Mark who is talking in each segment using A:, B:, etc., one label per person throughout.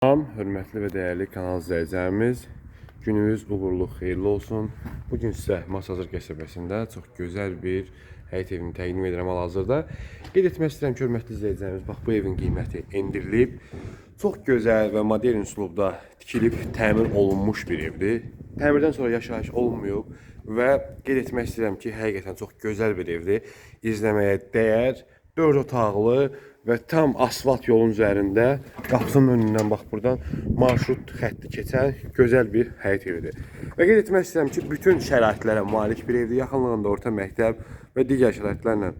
A: Salam, hörmətli və dəyərli kanal izləyicilərimiz. Gününüz uğurlu, xeyirli olsun. Bu gün sizə Masazır qəsəbəsində çox gözəl bir həyət evini təqdim edirəm hal-hazırda. Qeyd etmək istəyirəm ki, hörmətli izləyicilərimiz, bax bu evin qiyməti endirilib. Çox gözəl və modern üslubda tikilib, təmir olunmuş bir evdir. Təmirdən sonra yaşayış olmayıb və qeyd etmək istəyirəm ki, həqiqətən çox gözəl bir evdir. İzləməyə dəyər, 4 otaqlı və tam asfalt yolun üzərində qapısının önündən bax buradan marşrut xətti keçən gözəl bir həyət evidir. Və qeyd etmək istəyirəm ki, bütün şəraitlərə malik bir evdir. Yaxınlığında orta məktəb və digər şəraitlərlə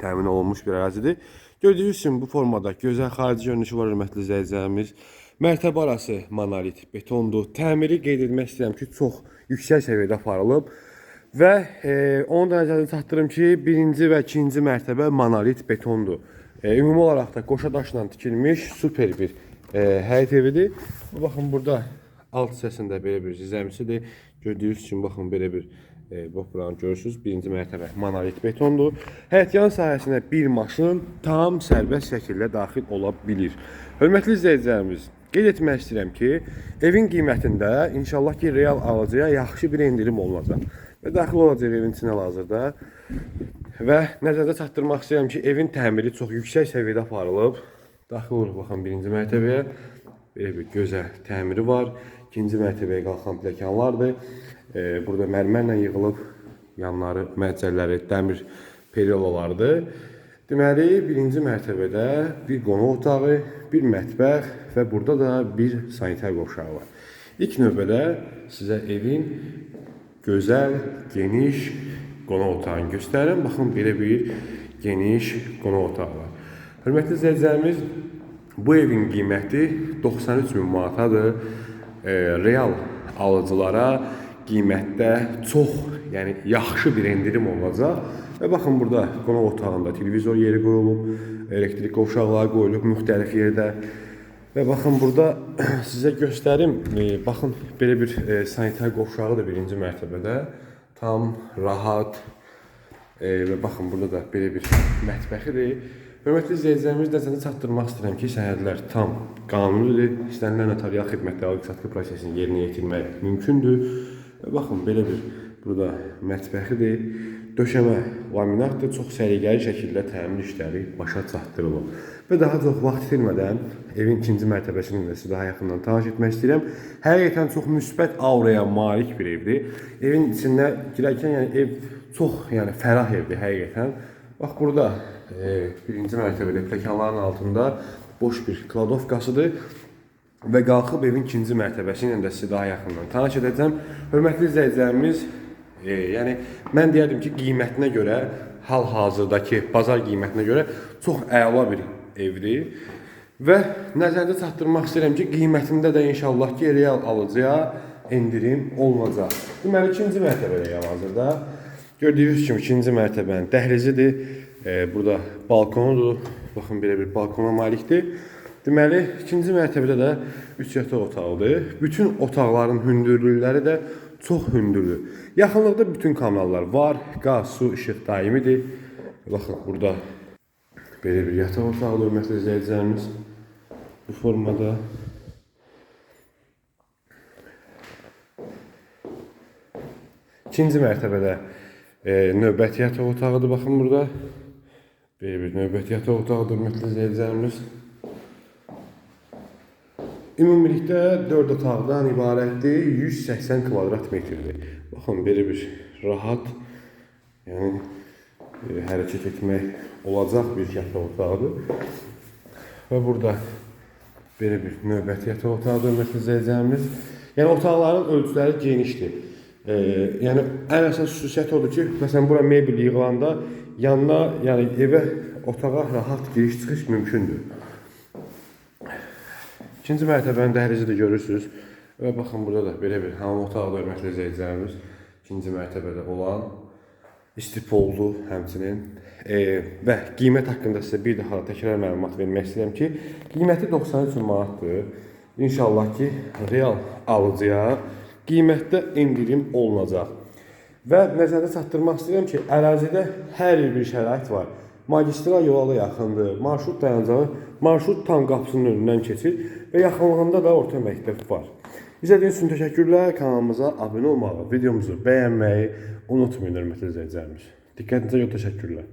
A: təmin olunmuş bir ərazidir. Gördüyünüz kimi bu formada gözəl xarici görünüşü var hörmətli izləyicilərimiz. Mərtəbə arası monolit betondur. Təmiri qeyd etmək istəyirəm ki, çox yüksək səviyyədə aparılıb. Və e, onu da nəzərdə çatdırım ki, birinci və ikinci mərtəbə monolit betondur. E, ümumi olaraq da qoşa daşla tikilmiş super bir e, həyət evidir. Baxın burada alt hissəsində belə bir zəmisidir. Gördüyünüz kimi baxın belə bir e, bax buranı görürsüz. Birinci mərtəbə monolit betondur. Həyət yan sahəsinə bir maşın tam sərbəst şəkildə daxil ola bilir. Hörmətli izləyicilərimiz, qeyd etmək istəyirəm ki, evin qiymətində inşallah ki, real alıcıya yaxşı bir endirim olunacaq. Və daxil olacaq evin içinə hazırda. Və nəzərdə çatdırmaq istəyirəm ki, evin təmiri çox yüksək səviyyədə aparılıb. Daxil oluruq baxın birinci mərtəbəyə. Belə bir gözəl təmiri var. İkinci mərtəbəyə qalxan pləkanlardır. E, burada mərmərlə yığılıb yanları, məhcərləri, dəmir periolalardır. Deməli, birinci mərtəbədə bir qonaq otağı, bir mətbəx və burada da bir sanitar qovşağı var. İlk növbədə sizə evin gözəl, geniş qonaq otağını göstərirəm. Baxın, belə bir geniş qonaq otağı var. Hörmətli izləyicilərimiz, bu evin qiyməti 93 min manatadır. E, real alıcılara qiymətdə çox, yəni yaxşı bir endirim olacaq. Və baxın burada qonaq otağında televizor yeri qoyulub, elektrik qovşaqları qoyulub müxtəlif yerdə. Və baxın burada sizə göstərim. E, baxın belə bir e, sanitar qovşağı da birinci mərtəbədə. Tam rahat e, və baxın burada da belə bir mətbəxidir. Hörmətli izləyicilərimiz nəzərdə çatdırmaq istəyirəm ki, sənədlər tam qanunidir. İstənilən notarial xidmətdə alıq-satqı prosesini yerinə yetirmək mümkündür. Və baxın belə bir burada mətbəxidir. Döşəmə laminatdır. Çox səliqəli şəkildə təmir işləri başa çatdırılıb. Və daha çox vaxt itirmədən evin ikinci mərtəbəsini də sizə daha yaxından tanış etmək istəyirəm. Həqiqətən çox müsbət auraya malik bir evdir. Evin içində girərkən yəni ev çox yəni fərah evdir həqiqətən. Bax burada e, birinci mərtəbədə pləkanların altında boş bir kladovkasıdır və qalxıb evin ikinci mərtəbəsi ilə də sizə daha yaxından tanış edəcəm. Hörmətli izləyicilərimiz, e, yəni mən deyərdim ki, qiymətinə görə hal-hazırdakı bazar qiymətinə görə çox əla bir evdir. Və nəzərdə çatdırmaq istəyirəm ki, qiymətində də inşallah ki, real alıcıya endirim olunacaq. Deməli, ikinci mərtəbədəyəm hazırda. Gördüyünüz kimi ikinci mərtəbənin dəhlizidir. E, burada balkonudur. Baxın belə bir balkona malikdir. Deməli, ikinci mərtəbədə də 3 yataq otağıdır. Bütün otaqların hündürlükləri də çox hündürdür. Yaxınlıqda bütün kanallar var. Qaz, su, işıq daimidir. Baxın, burada belə bir yataq otağıdır, hörmətli izləyicilərimiz. Bu formada. İkinci mərtəbədə e, növbəti yataq otağıdır. Baxın burada. Belə bir növbəti yataq otağıdır, hörmətli izləyicilərimiz. Ümumilikdə 4 otaqdan ibarətdir, 180 kvadrat metrdir. Baxın, belə bir rahat, yəni e, hərəkət etmək olacaq bir yataq otağıdır. Və burada belə bir növbəti yataq otağıdır, hörmətli izləyicilərimiz. Yəni otaqların ölçüləri genişdir. E, yəni ən əsas xüsusiyyəti odur ki, məsələn bura mebel yığılanda yanına, yəni evə, otağa rahat giriş-çıxış mümkündür. İkinci mərtəbənin dəhlizi də görürsüz. Və baxın burada da belə bir hamam otağı da hörmətli izləyicilərimiz ikinci mərtəbədə olan istipoldu həmçinin. E, və qiymət haqqında sizə bir daha təkrar məlumat vermək istəyirəm ki, qiyməti 93 manatdır. İnşallah ki, real alıcıya qiymətdə endirim olunacaq. Və nəzərdə çatdırmaq istəyirəm ki, ərazidə hər bir şərait var. Magistral yola yaxındır. Marşrut dayanacağı marşrut tam qapısının önündən keçir və yaxınlığında da orta məktəb var. İzlədiyiniz üçün təşəkkürlər. Kanalımıza abunə olmağı, videomuzu bəyənməyi unutmayın hörmətli izləyicilərimiz. Diqqətinizə görə təşəkkürlər.